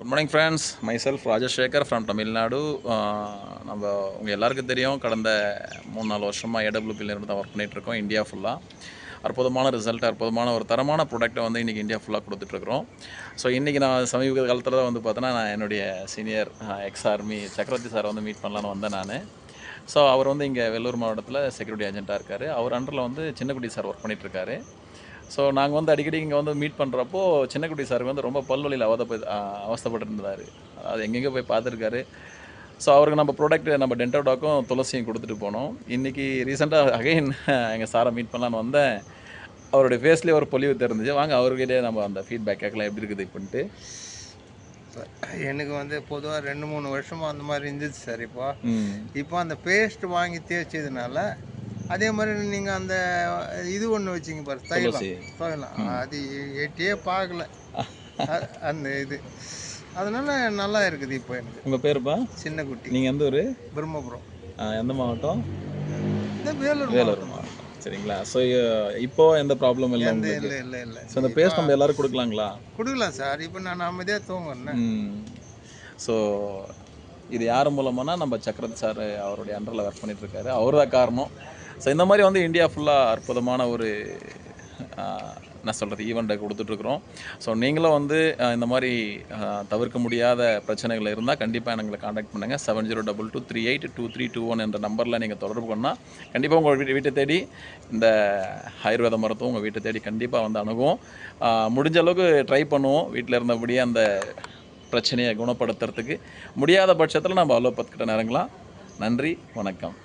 Good morning friends myself Rajasekar from Tamil Nadu நம்ம உங்கள் எல்லாருக்கும் தெரியும் கடந்த மூணு நாலு வருஷமாக ஏடபிள்யூபிலேருந்து தான் ஒர்க் பண்ணிகிட்ருக்கோம் இந்தியா ஃபுல்லாக அற்புதமான ரிசல்ட் அற்புதமான ஒரு தரமான ப்ராடக்ட்டை வந்து இன்றைக்கி இந்தியா ஃபுல்லாக கொடுத்துட்ருக்குறோம் ஸோ இன்றைக்கி நான் சமீப காலத்தில் தான் வந்து பார்த்தோன்னா நான் என்னுடைய சீனியர் எக்ஸ் ஆர்மி சக்கரவர்த்தி சாரை வந்து மீட் பண்ணலான்னு வந்தேன் நான். ஸோ அவர் வந்து இங்கே வெள்ளூர் மாவட்டத்தில் செக்யூரிட்டி ஏஜென்ட்டாக இருக்கார். அவர் அண்டரில் வந்து சின்னக்குடி சார் ஒர்க் பண்ணிகிட்ருக்காரு ஸோ நாங்கள் வந்து அடிக்கடி இங்கே வந்து மீட் பண்ணுறப்போ சின்னக்குட்டி சாருக்கு வந்து ரொம்ப பல்வழியில் அவத அவஸ்தப்பட்டு இருந்தார் அது எங்கெங்கே போய் பார்த்துருக்காரு. ஸோ அவருக்கு நம்ம ப்ராடக்ட் நம்ம டென்டோடாக்கும் துளசியும் கொடுத்துட்டு போனோம். இன்றைக்கி ரீசெண்டாக அகைன் எங்கள் சாரை மீட் பண்ணலான்னு வந்தேன். அவருடைய ஃபேஸ்லேயே ஒரு பொலிவு தெரிஞ்சுச்சு. வாங்க அவர்கிட்டயே நம்ம அந்த ஃபீட்பேக் கேட்கலாம். எப்படி இருக்குது இப்படின்ட்டு. எனக்கு வந்து பொதுவாக ரெண்டு மூணு வருஷமாக அந்த மாதிரி இருந்துச்சு சார் இப்போ. இப்போ அந்த பேஸ்ட் வாங்கி தேய்ச்சதுனால அதே மாதிரி நீங்கள் அந்த இது ஒன்று வச்சிங்க பாரு தைலம். தைலம் அது எட்டியே பார்க்கல. அந்த இது. அதனால நல்லா இருக்குது இப்போ எனக்கு. உங்கள் பேருப்பா? சின்ன குட்டி. நீங்கள் எந்த ஊர்? பிரம்மபுரம். எந்த மாவட்டம்? இந்த வேலூர் வேலூர் மாவட்டம். சரிங்களா? ஸோ இப்போ எந்த ப்ராப்ளம் இல்லை இல்லை இல்லை இல்லை. ஸோ இந்த பேஸ்ட் நம்ம எல்லாரும் கொடுக்கலாங்களா? கொடுக்கலாம் சார். இப்போ நான் அமைதியாக தூங்குறேன். ஸோ இது யார் மூலமானா நம்ம சக்கரத் சார் அவருடைய அண்டரில் ஒர்க் பண்ணிகிட்ருக்காரு அவர் தான் காரணம். ஸோ இந்த மாதிரி வந்து இந்தியா ஃபுல்லாக அற்புதமான ஒரு நான் என்ன சொல்கிறது ஈவெண்ட்டை கொடுத்துட்ருக்குறோம் ஸோ நீங்களும் வந்து இந்த மாதிரி தவிர்க்க முடியாத பிரச்சனைகள் இருந்தால் கண்டிப்பாக எங்களை காண்டாக்ட் பண்ணுங்கள் seven zero double two three eight two three two one என்ற நம்பரில் நீங்கள் தொடர்பு பண்ணால் கண்டிப்பாக உங்கள் வீட்டு வீட்டை தேடி இந்த ஆயுர்வேத மருத்துவம் உங்கள் வீட்டை தேடி கண்டிப்பாக வந்து அணுகும் முடிஞ்ச அளவுக்கு ட்ரை பண்ணுவோம். வீட்டில் இருந்தபடியே அந்த பிரச்சனையை குணப்படுத்துறதுக்கு. முடியாத பட்சத்தில் நம்ம அலோபத் கிட்ட நேரங்களாம் நன்றி வணக்கம்.